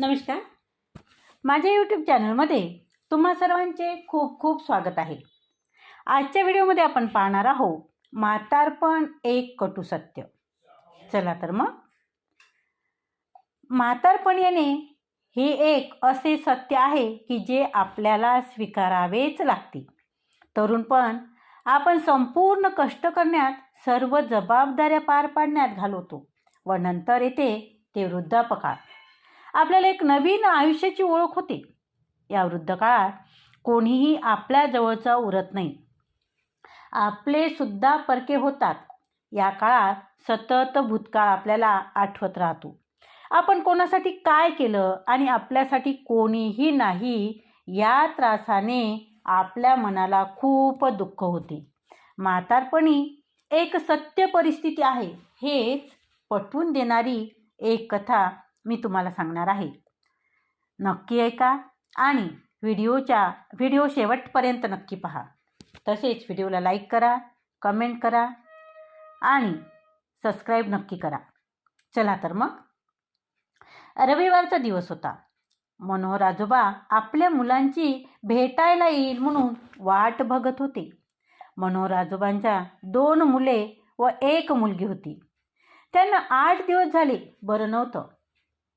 नमस्कार. माझ्या यूट्यूब चॅनलमध्ये तुम्हा सर्वांचे खूप खूप स्वागत आहे. आजच्या व्हिडिओमध्ये आपण पाहणार आहोत म्हातारपण एक कटू सत्य. चला तर मग. म्हातारपण येणे हे एक असे सत्य आहे की जे आपल्याला स्वीकारावेच लागते. तरुणपण आपण संपूर्ण कष्ट करण्यात सर्व जबाबदाऱ्या पार पाडण्यात घालवतो व नंतर येते ते वृद्धापकाळ. आपल्याला एक नवीन आयुष्याची ओळख होते. या वृद्ध काळात कोणीही आपल्या जवळचा उरत नाही. आपले सुद्धा परके होतात. या काळात सतत भूतकाळ आपल्याला आठवत राहतो. आपण कोणासाठी काय केलं आणि आपल्यासाठी कोणीही नाही या त्रासाने आपल्या मनाला खूप दुःख होते. म्हातारपणी एक सत्य परिस्थिती आहे. हेच पटवून देणारी एक कथा मी तुम्हाला सांगणार आहे. नक्की ऐका आणि व्हिडिओच्या व्हिडिओ शेवटपर्यंत नक्की पहा. तसेच व्हिडिओला लाईक करा कमेंट करा आणि सबस्क्राईब नक्की करा. चला तर मग. रविवारचा दिवस होता. मनोहर आजोबा आपल्या मुलांची भेटायला येईल म्हणून वाट बघत होते. मनोहर आजोबांच्या दोन मुले व एक मुलगी होती. त्यांना आठ दिवस झाले बरं नव्हतं.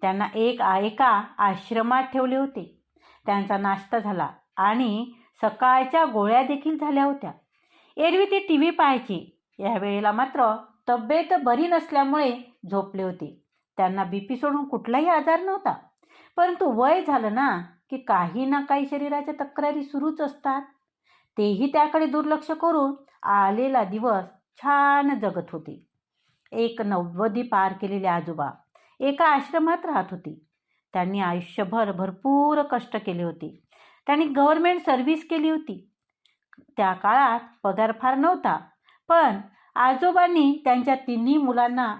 त्यांना एक एका आश्रमात ठेवले होते. त्यांचा नाश्ता झाला आणि सकाळच्या गोळ्या देखील झाल्या होत्या. एरवी ते टी व्ही पाहायचे. यावेळेला मात्र तब्येत बरी नसल्यामुळे झोपले होते. त्यांना बी पी सोडून कुठलाही आजार नव्हता. परंतु वय झालं ना की काही ना काही शरीराच्या तक्रारी सुरूच असतात. तेही त्याकडे दुर्लक्ष करून आलेला दिवस छान जगत होते. एक नव्वदी पार केलेले आजोबा एका आश्रमात राहत होती. त्यांनी आयुष्यभर भरपूर कष्ट केले होते. त्यांनी गव्हर्मेंट सर्व्हिस केली होती. त्या काळात पगार फार नव्हता पण आजोबांनी त्यांच्या तिन्ही मुलांना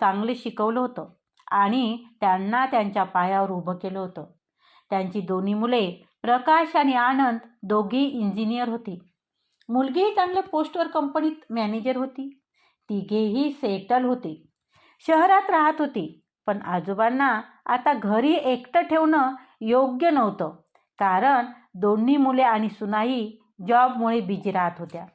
चांगले शिकवलं होतं आणि त्यांना त्यांच्या पायावर उभं केलं होतं. त्यांची दोन्ही मुले प्रकाश आणि आनंद दोघी इंजिनियर होती. मुलगीही चांगल्या पोस्टवर कंपनीत मॅनेजर होती. तिघेही सेटल होते. शहरात राहत होती. पण आजोबांना आता घरी एकटं ठेवणं योग्य नव्हतं. कारण दोन्ही मुले आणि सुनाही जॉबमुळे बिझी राहत होत्या.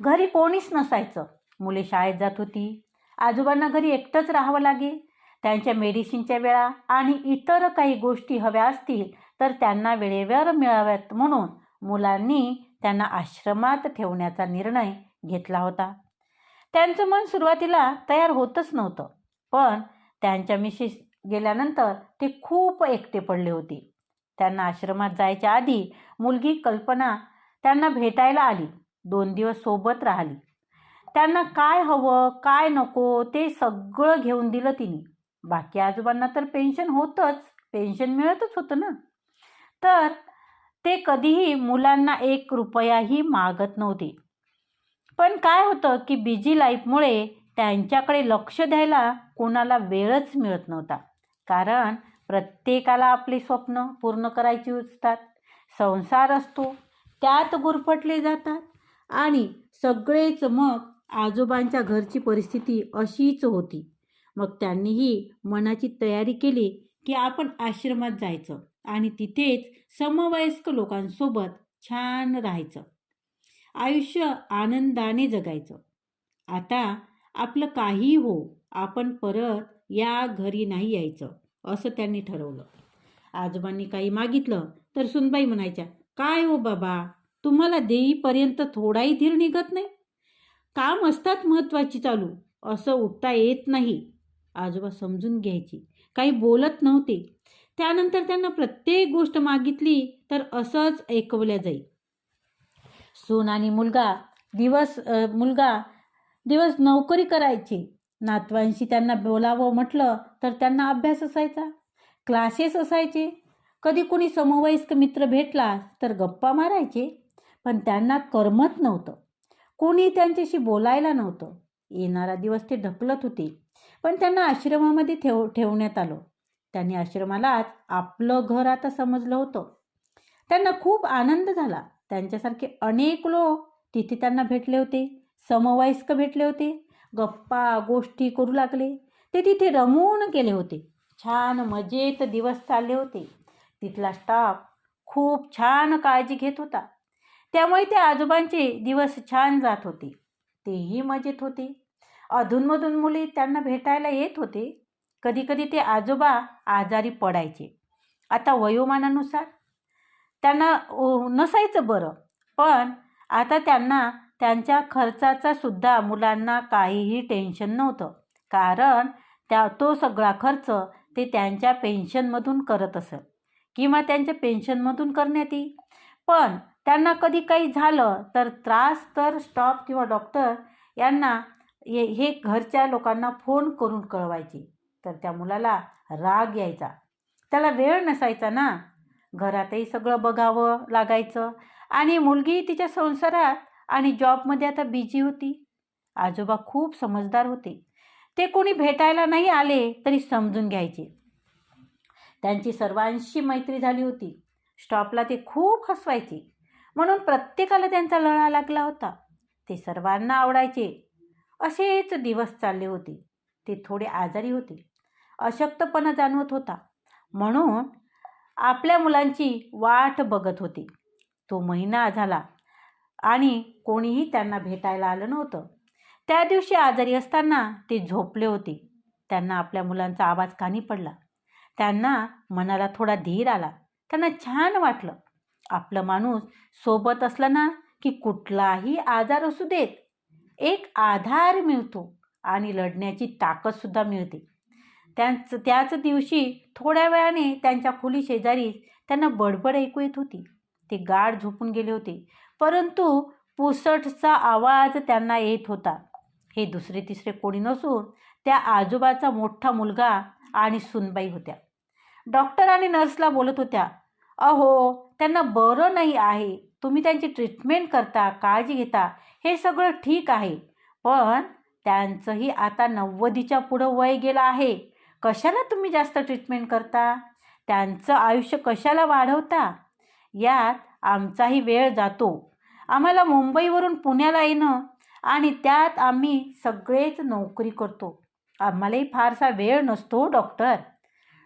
घरी कोणीच नसायचं. मुले शाळेत जात होती. आजोबांना घरी एकटंच राहावं लागे. त्यांच्या मेडिसिनच्या वेळा आणि इतर काही गोष्टी हव्या असतील तर त्यांना वेळेवर मिळाव्यात म्हणून मुलांनी त्यांना आश्रमात ठेवण्याचा निर्णय घेतला होता. त्यांचं मन सुरुवातीला तयार होतच नव्हतं. पण त्यांच्या मिसेस गेल्यानंतर ते खूप एकटे पडले होते. त्यांना आश्रमात जायच्या आधी मुलगी कल्पना त्यांना भेटायला आली. दोन दिवस सोबत राहिली. त्यांना काय हवं काय नको ते सगळं घेऊन दिलं तिने. बाकी आजोबांना तर पेन्शन होतंच. पेन्शन मिळतच होतं ना? तर ते कधीही मुलांना एक रुपयाही मागत नव्हते. पण काय होतं की बिझी लाईफमुळे त्यांच्याकडे लक्ष द्यायला कोणाला वेळच मिळत नव्हता. कारण प्रत्येकाला आपले स्वप्न पूर्ण करायची असतात. संसार असतो त्यात गुरफटले जातात आणि सगळेच मग आजोबांच्या घरची परिस्थिती अशीच होती. मग त्यांनीही मनाची तयारी केली की आपण आश्रमात जायचं आणि तिथेच समवयस्क लोकांसोबत छान राहायचं. आयुष्य आनंदाने जगायचं. आता आपलं काही हो आपण परत या घरी नाही यायचं असं त्यांनी ठरवलं. आजोबांनी काही मागितलं तर सुनबाई म्हणायच्या काय हो बाबा तुम्हाला देईपर्यंत थोडाही धीर निघत नाही? काम असतात महत्त्वाची चालू असं उठता येत नाही. आजोबा समजून घ्यायची. काही बोलत नव्हते. त्यानंतर त्यांना प्रत्येक गोष्ट मागितली तर असंच ऐकवल्या जाई. सून आणि मुलगा दिवस मुलगा दिवस नोकरी करायची. नातवांशी त्यांना बोलावं म्हटलं तर त्यांना अभ्यास असायचा. क्लासेस असायचे. कधी कोणी समवयस्क मित्र भेटला तर गप्पा मारायचे पण त्यांना करमत नव्हतं. कोणी त्यांच्याशी बोलायला नव्हतं. येणारा दिवस ते ढकलत होते पण त्यांना आश्रमामध्ये ठेव ठेवण्यात आलं. त्यांनी आश्रमालाच आपलं घर आता समजलं होतं. त्यांना खूप आनंद झाला. त्यांच्यासारखे अनेक लोक तिथे त्यांना भेटले होते. समवयस्क भेटले होते. गप्पा गोष्टी करू लागले. ते तिथे रमून गेले होते. छान मजेत दिवस चालले होते. तिथला स्टाफ खूप छान काळजी घेत होता. त्यामुळे त्या आजोबांचे दिवस छान जात होते. तेही मजेत होते. अधूनमधून मुली त्यांना भेटायला येत होते. कधीकधी ते आजोबा आजारी पडायचे. आता वयोमानानुसार. त्यांना नसायचं बरं. पण आता त्यांना त्यांच्या खर्चाचा सुद्धा मुलांना काहीही टेन्शन नव्हतं. कारण त्या तो सगळा खर्च ते त्यांच्या पेन्शनमधून करत असत किंवा त्यांच्या पेन्शनमधून करण्यात येईल. पण त्यांना कधी काही झालं तर त्रास तर स्टॉप किंवा डॉक्टर यांना हे हे घरच्या लोकांना फोन करून कळवायचे. तर त्या मुलाला राग यायचा. त्याला वेळ नसायचा ना. घरातही सगळं बघावं लागायचं. आणि मुलगी तिच्या संसारात आणि जॉबमध्ये आता बिझी होती. आजोबा खूप समजदार होते. ते कोणी भेटायला नाही आले तरी समजून घ्यायचे. त्यांची सर्वांशी मैत्री झाली होती. स्टॉपला ते खूप हसवायचे. म्हणून प्रत्येकाला त्यांचा लळा लागला होता. ते सर्वांना आवडायचे. असेच दिवस चालले होते. ते थोडे आजारी होते. अशक्तपणा जाणवत होता. म्हणून आपल्या मुलांची वाट बघत होती. तो महिना झाला आणि कोणीही त्यांना भेटायला आलं नव्हतं. त्या दिवशी आजारी असताना ते झोपले होते. त्यांना आपल्या मुलांचा आवाज कानी पडला. त्यांना मनाला थोडा धीर आला. त्यांना छान वाटलं. आपलं माणूस सोबत असलं ना की कुठलाही आजार असू देत. एक आधार मिळतो आणि लढण्याची ताकदसुद्धा मिळते. त्यांच त्याच दिवशी थोड्या वेळाने त्यांच्या खोली शेजारी त्यांना बडबड ऐकू येत होती. ते गाढ झोपून गेले होते. परंतु पुसटचा आवाज त्यांना येत होता. हे दुसरे तिसरे कोणी नसून त्या आजोबाचा मोठा मुलगा आणि सुनबाई होत्या. डॉक्टर आणि नर्सला बोलत होत्या अहो त्यांना बरं नाही आहे. तुम्ही त्यांची ट्रीटमेंट करता काळजी घेता हे सगळं ठीक आहे. पण त्यांचंही आता नव्वदीच्या पुढं वय गेलं आहे. कशाला तुम्ही जास्त ट्रीटमेंट करता? त्यांचं आयुष्य कशाला वाढवता? यात आमचाही वेळ जातो. आम्हाला मुंबईवरून पुण्याला येणं आणि त्यात आम्ही सगळेच नोकरी करतो. आम्हालाही फारसा वेळ नसतो हो, डॉक्टर.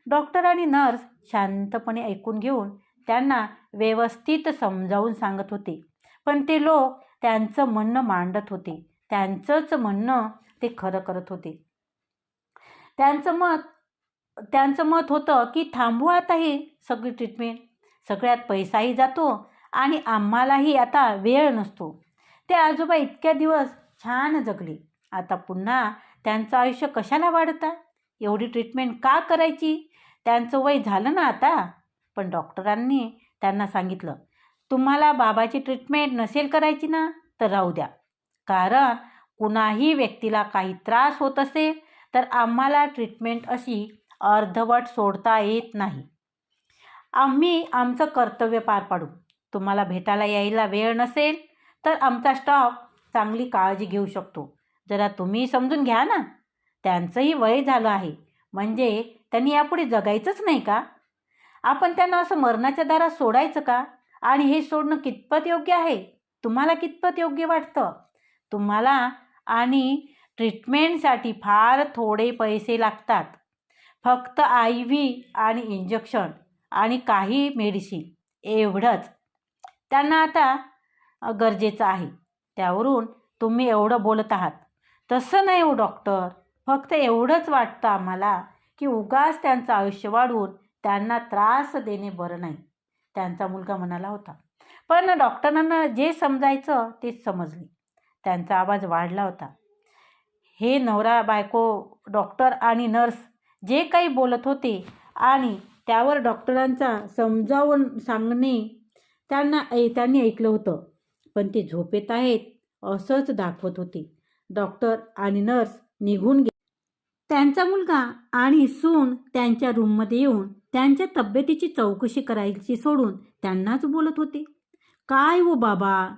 डॉक्टर आणि नर्स शांतपणे ऐकून घेऊन त्यांना व्यवस्थित समजावून सांगत होते. पण ते लोक त्यांचं म्हणणं मांडत होते. त्यांचंच म्हणणं ते खरं करत होते. त्यांचं मत त्यांचं मत होतं की थांबू आता ही सगळी ट्रीटमेंट सगळ्यात पैसाही जातो आणि आम्हालाही आता वेळ नसतो. ते आजोबा इतक्या दिवस छान जगले. आता पुन्हा त्यांचं आयुष्य कशाला वाढता? एवढी ट्रीटमेंट का करायची? त्यांचं वय झालं ना आता? पण डॉक्टरांनी त्यांना सांगितलं तुम्हाला बाबाची ट्रीटमेंट नसेल करायची ना तर राहू द्या. कारण कुणाही व्यक्तीला काही त्रास होत असेल तर आम्हाला ट्रीटमेंट अशी अर्धवट सोडता येत नाही. आम्ही आमचं कर्तव्य पार पाडू. तुम्हाला भेटायला यायला वेळ नसेल तर आमचा स्टाफ चांगली काळजी घेऊ शकतो. जरा तुम्ही समजून घ्या ना. त्यांचंही वय झालं आहे. म्हणजे त्यांनी यापुढे जगायचंच नाही का? आपण त्यांना असं मरणाच्या दारात सोडायचं का? आणि हे सोडणं कितपत योग्य आहे? तुम्हाला कितपत योग्य वाटतं? तुम्हाला आणि ट्रीटमेंटसाठी फार थोडे पैसे लागतात. फक्त आय व्ही आणि इंजेक्शन आणि काही मेडिसिन एवढंच. त्यांना आता गरजेचं आहे. त्यावरून तुम्ही एवढं बोलत आहात. तसं नाही हो डॉक्टर फक्त एवढंच वाटतं आम्हाला की उगाच त्यांचं आयुष्य वाढवून त्यांना त्रास देणे बरं नाही. त्यांचा मुलगा म्हणाला होता. पण डॉक्टरांना जे समजायचं तेच समजले. त्यांचा आवाज वाढला होता. हे नवरा बायको डॉक्टर आणि नर्स जे काही बोलत होते आणि त्यावर डॉक्टरांचा समजावून सांगणे त्यांना ऐ त्यांनी ऐकलं होतं. पण ते झोपेत आहेत असंच दाखवत होते. डॉक्टर आणि नर्स निघून गे त्यांचा मुलगा आणि सून त्यांच्या रूममध्ये येऊन त्यांच्या तब्येतीची चौकशी करायची सोडून त्यांनाच बोलत होते. काय हो बाबा?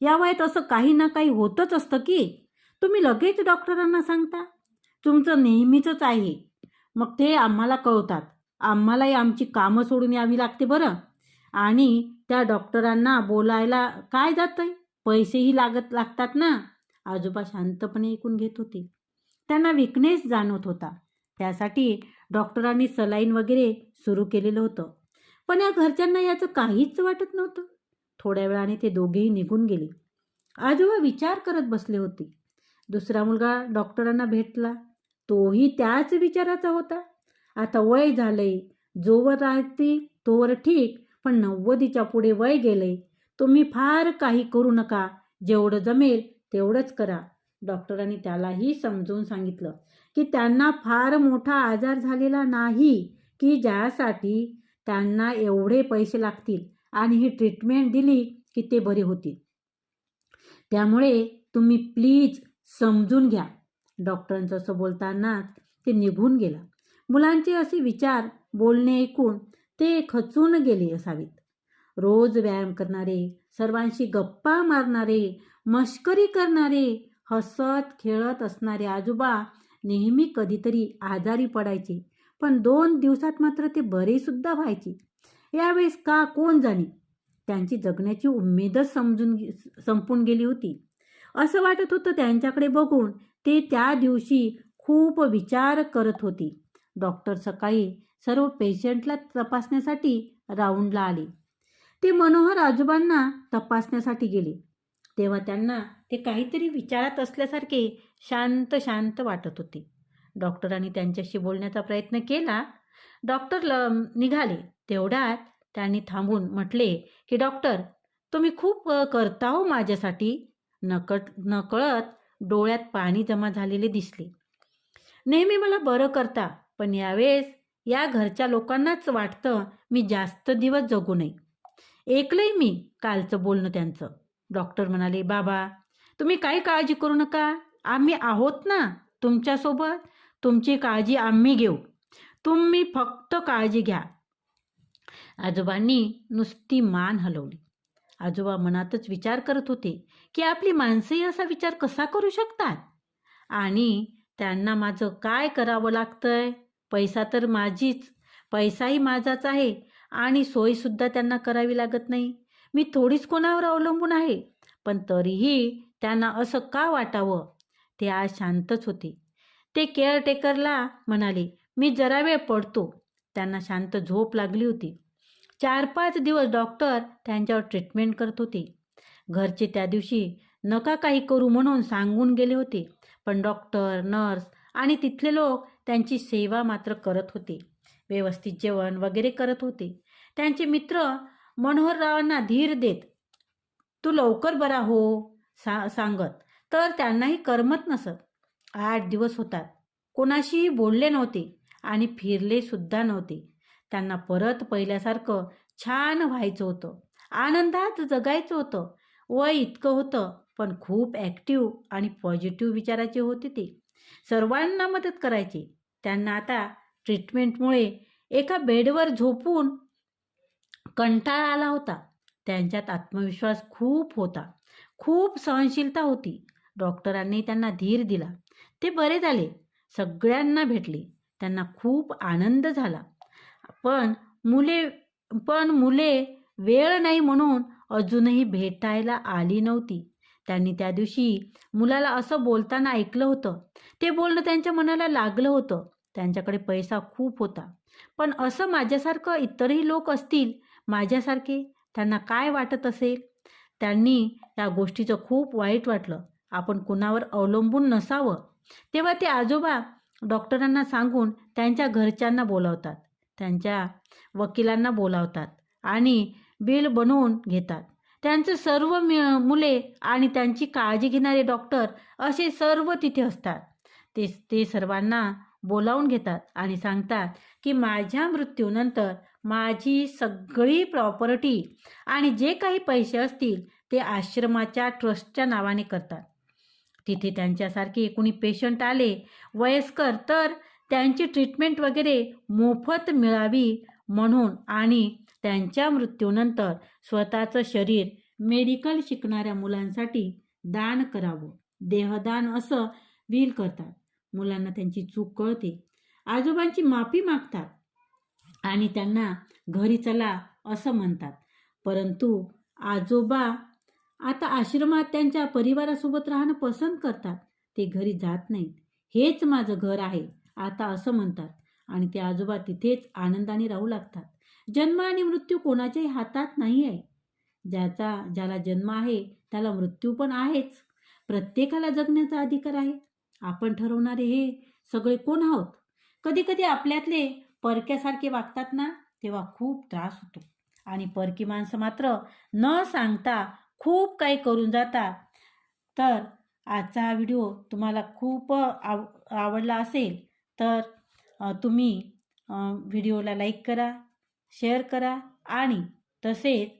या वयात असं काही ना काही होतच असतं की? तुम्ही लगेच डॉक्टरांना सांगता? तुमचं नेहमीचंच आहे. मग ते आम्हाला कळवतात आम्हालाही आमची कामं सोडून यावी लागते बरं. आणि त्या डॉक्टरांना बोलायला काय जातंय? पैसेही लागत लागतात ना? आजोबा शांतपणे ऐकून घेत होते. त्यांना विकनेस जाणवत होता. त्यासाठी डॉक्टरांनी सलाईन वगैरे सुरू केलेलं होतं. पण या घरच्यांना याचं काहीच वाटत नव्हतं. थोड्या वेळाने ते दोघेही निघून गेले. आजोबा विचार करत बसले होते. दुसरा मुलगा डॉक्टरांना भेटला. तोही त्याच विचाराचा होता. आता वय झालंय. जोवर राहते तोवर ठीक पण नव्वदीच्या पुढे वय गेलंय. तुम्ही फार काही करू नका. जेवढं जमेल तेवढंच करा. डॉक्टरांनी त्यालाही समजून सांगितलं की त्यांना फार मोठा आजार झालेला नाही की ज्यासाठी त्यांना एवढे पैसे लागतील आणि ही ट्रीटमेंट दिली की ते बरे होतील. त्यामुळे तुम्ही प्लीज समजून घ्या. डॉक्टरांचं असं बोलतानाच ते निघून गेला. मुलांचे असे विचार बोलणे ऐकून ते खचून गेले असावेत. रोज व्यायाम करणारे सर्वांशी गप्पा मारणारे मश्करी करणारे हसत खेळत असणारे आजोबा नेहमी कधीतरी आजारी पडायचे पण दोन दिवसात मात्र ते बरेसुद्धा व्हायचे. यावेळेस का कोण जाणे? त्यांची जगण्याची उमेदच समजून संपून गेली होती. असं वाटत होतं त्यांच्याकडे बघून ते त्या दिवशी खूप विचार करत होती. डॉक्टर सकाळी सर्व पेशंटला तपासण्यासाठी राऊंडला आले. ते मनोहर आजोबांना तपासण्यासाठी गेले. तेव्हा त्यांना ते काहीतरी विचारात असल्यासारखे शांत शांत वाटत होते. डॉक्टरांनी त्यांच्याशी बोलण्याचा प्रयत्न केला. डॉक्टर ल निघाले. तेवढ्यात त्यांनी थांबून म्हटले की डॉक्टर तुम्ही खूप करता हो माझ्यासाठी. नकट नकळत डोळ्यात पाणी जमा झालेले दिसले. नेहमी मला बरं करता. पण यावेळेस या घरच्या लोकांनाच वाटतं मी जास्त दिवस जगू नये. ऐकलंय मी कालचं बोलणं त्यांचं. डॉक्टर म्हणाले बाबा तुम्ही काही काळजी करू नका. आम्ही आहोत ना तुमच्यासोबत. तुमची काळजी आम्ही घेऊ. तुम्ही फक्त काळजी घ्या. आजोबांनी नुसती मान हलवली. आजोबा मनातच विचार करत होते की आपली माणसंही असा विचार कसा करू शकतात? आणि त्यांना माझं काय करावं लागतंय? पैसा तर माझीच. पैसाही माझाच आहे आणि सोयसुद्धा त्यांना करावी लागत नाही. मी थोडीच कोणावर अवलंबून आहे पण तरीही त्यांना असं का वाटावं? ते आज शांतच होते. ते केअरटेकरला म्हणाले मी जरा वेळ पडतो. त्यांना शांत झोप लागली होती. चार पाच दिवस डॉक्टर त्यांच्यावर ट्रीटमेंट करत होते. घरचे त्या दिवशी नका काही करू म्हणून सांगून गेले होते. पण डॉक्टर नर्स आणि तिथले लोक त्यांची सेवा मात्र करत होते. व्यवस्थित जेवण वगैरे करत होते. त्यांचे मित्र मनोहररावांना धीर देत तू लवकर बरा हो सा सांगत. तर त्यांनाही करमत नसत. आठ दिवस होतात. कोणाशीही बोलले नव्हते आणि फिरले सुद्धा नव्हते. त्यांना परत पहिल्यासारखं छान व्हायचं होतं. आनंदात जगायचं होतं. वय इतकं होतं पण खूप ॲक्टिव्ह आणि पॉझिटिव्ह विचाराचे होते ते. सर्वांना मदत करायची. त्यांना आता ट्रीटमेंटमुळे एका बेडवर झोपून कंटाळा आला होता. त्यांच्यात आत्मविश्वास खूप होता. खूप सहनशीलता होती. डॉक्टरांनी त्यांना धीर दिला. ते बरे झाले. सगळ्यांना भेटले. त्यांना खूप आनंद झाला. पण मुले पण मुले वेळ नाही म्हणून अजूनही भेटायला आली नव्हती. त्यांनी त्या दिवशी मुलाला असं बोलताना ऐकलं होतं. ते बोलणं त्यांच्या मनाला लागलं होतं. त्यांच्याकडे पैसा खूप होता. पण असं माझ्यासारखं इतरही लोक असतील माझ्यासारखे त्यांना काय वाटत असेल? त्यांनी या गोष्टीचं खूप वाईट वाटलं. आपण कुणावर अवलंबून नसावं. तेव्हा ते आजोबा डॉक्टरांना सांगून त्यांच्या घरच्यांना बोलावतात. त्यांच्या वकिलांना बोलावतात आणि बिल बनवून घेतात. त्यांचे सर्व मि मुले आणि त्यांची काळजी घेणारे डॉक्टर असे सर्व तिथे असतात. ते ते सर्वांना बोलावून घेतात आणि सांगतात की माझ्या मृत्यूनंतर माझी सगळी प्रॉपर्टी आणि जे काही पैसे असतील ते आश्रमाच्या ट्रस्टच्या नावाने करतात. तिथे त्यांच्यासारखे कोणी पेशंट आले वयस्कर तर त्यांची ट्रीटमेंट वगैरे मोफत मिळावी म्हणून आणि त्यांच्या मृत्यूनंतर स्वतःचं शरीर मेडिकल शिकणाऱ्या मुलांसाठी दान करावं. देहदान असं विल करतात. मुलांना त्यांची चूक कळते. आजोबांची माफी मागतात आणि त्यांना घरी चला असं म्हणतात. परंतु आजोबा आता आश्रमात त्यांच्या परिवारासोबत राहणं पसंत करतात. ते घरी जात नाहीत. हेच माझं घर आहे आता असं म्हणतात. आणि ते आजोबा तिथेच आनंदाने राहू लागतात. जन्म आणि मृत्यू कोणाच्याही हातात नाही आहे ज्याचा ज्याला जन्म आहे त्याला मृत्यू पण आहेच. प्रत्येकाला जगण्याचा अधिकार आहे. आपण ठरवणारे हे सगळे कोण आहोत? कधी कधी आपल्यातले परक्यासारखे वागतात ना तेव्हा खूप त्रास होतो. आणि परकी माणसं मात्र न सांगता खूप काही करून जातात तर आजचा हा व्हिडिओ तुम्हाला खूप आव आवडला असेल तर तुम्ही व्हिडिओला लाईक करा. शेअर करा आणि तसेच